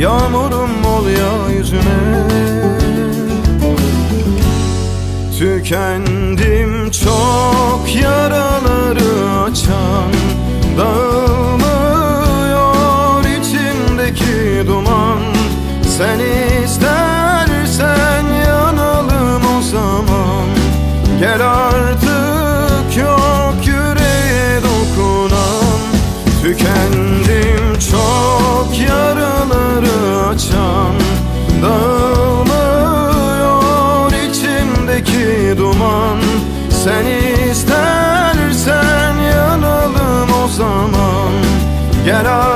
Yağmurum ol ya Tükendim çok yaraları açan Dağılmıyor içimdeki duman. Sen istersen Sen istersen yanalım o zaman. Gel artık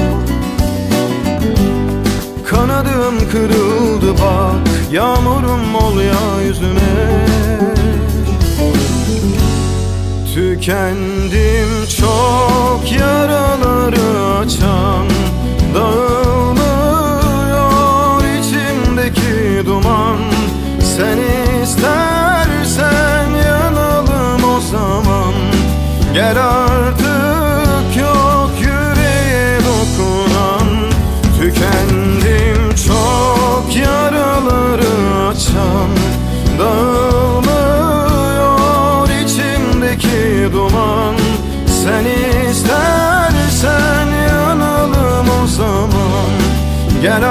Kanadım kırıldı bak Yağmurum ol ya yüzüme Tükendim istersen yanalım o zaman Gel